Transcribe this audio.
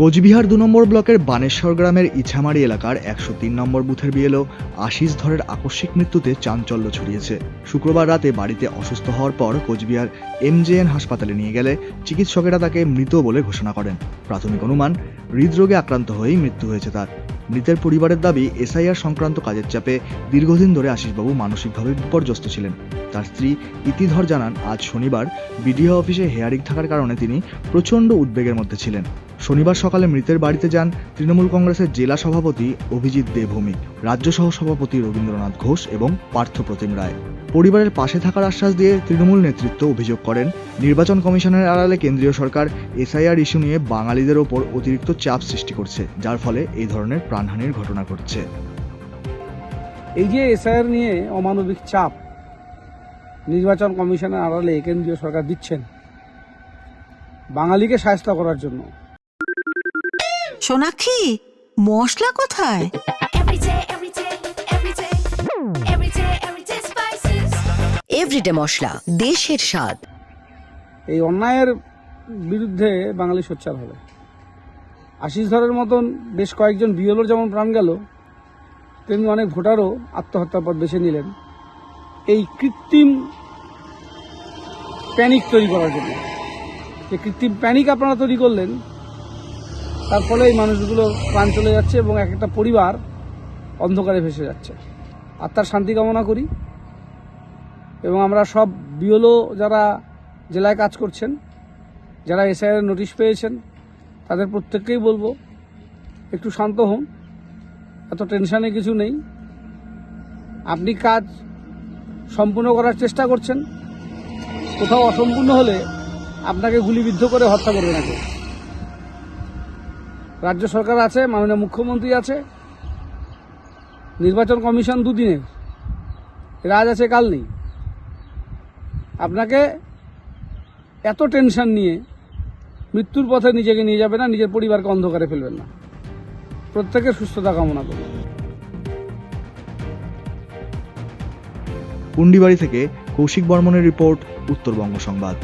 কোচবিহার দু নম্বর ব্লকের বানেশ্বর গ্রামের ইছামারি এলাকার একশো তিন নম্বর বুথের বিএলও আশিস ধরের আকস্মিক মৃত্যুতে চাঞ্চল্য ছড়িয়েছে। শুক্রবার রাতে বাড়িতে অসুস্থ হওয়ার পর কোচবিহার এমজেএন হাসপাতালে নিয়ে গেলে চিকিৎসকেরা তাকে মৃত বলে ঘোষণা করেন। প্রাথমিক অনুমান, হৃদরোগে আক্রান্ত হয়েই মৃত্যু হয়েছে তার। মৃতের পরিবারের দাবি, এসআইআর সংক্রান্ত কাজের চাপে দীর্ঘদিন ধরে আশিসবাবু মানসিকভাবে বিপর্যস্ত ছিলেন। তার স্ত্রী ইতিধর জানান, আজ শনিবার বিডিও অফিসে হেয়ারিং থাকার কারণে তিনি প্রচণ্ড উদ্বেগের মধ্যে ছিলেন। শনিবার সকালে মৃতের বাড়িতে যান তৃণমূল কংগ্রেসের জেলা সভাপতি অভিজিৎ দেবভৌমিক রাজ্য সহ সভাপতি রবীন্দ্রনাথ ঘোষ এবং পার্থপ্রতিম রায়। পরিবারের পাশে থাকার আশ্বাস দিয়ে তৃণমূল নেতৃত্ব অভিযোগ করেন, নির্বাচন কমিশনের আড়ালে কেন্দ্রীয় সরকার এসআইআর ইস্যু নিয়ে বাঙালিদের ওপর অতিরিক্ত চাপ সৃষ্টি করছে, যার ফলে এই ধরনের প্রাণহানির ঘটনা ঘটছে। এই যে এসআইআর নিয়ে অমানবিক চাপ নির্বাচন কমিশনের আড়ালে কেন্দ্রীয় সরকার দিচ্ছেন, বাঙালিকে সাহায্য করার জন্য। সোনাক্ষী মশলা কোথায়. এভরিডে মশলা দেশের স্বাদ। এই অন্যায়ের বিরুদ্ধে বাঙালি সোচ্চার হবে। আশিস ধরের মতন বেশ কয়েকজন বিএলওর যেমন প্রাণ গেল তেমনি অনেক ভোটারও আত্মহত্যার পথ বেছে নিলেন। এই কৃত্রিম প্যানিক তৈরি করার জন্য। যে কৃত্রিম প্যানিক আপনারা তৈরি করলেন তার ফলে এই মানুষগুলো প্রাণ চলে যাচ্ছে এবং এক একটা পরিবার অন্ধকারে ভেসে যাচ্ছে। আত্মার শান্তি কামনা করি। এবং আমরা সব বিওলো যারা জেলায় কাজ করছেন, যারা এসআইআর নোটিশ পেয়েছেন, তাদের প্রত্যেককেই বলব, একটু শান্ত হন। এত টেনশানে কিছু নেই। আপনি কাজ সম্পূর্ণ করার চেষ্টা করছেন। কোথাও অসম্পূর্ণ হলে আপনাকে গুলিবিদ্ধ করে হত্যা করবে না কেউ। রাজ্য সরকার আছে, মাননীয় মুখ্যমন্ত্রী আছে। নির্বাচন কমিশন দুদিনের রাজ আছে কাল নেই। আপনাকে এত টেনশন নিয়ে মৃত্যুর পথে নিজেকে নিয়ে যাবে না, নিজের পরিবারকে অন্ধকারে ফেলবেন না। প্রত্যেকের সুস্থতা কামনা করুন কুন্ডিবাড়ি থেকে কৌশিক বর্মনের রিপোর্ট, উত্তরবঙ্গ সংবাদ।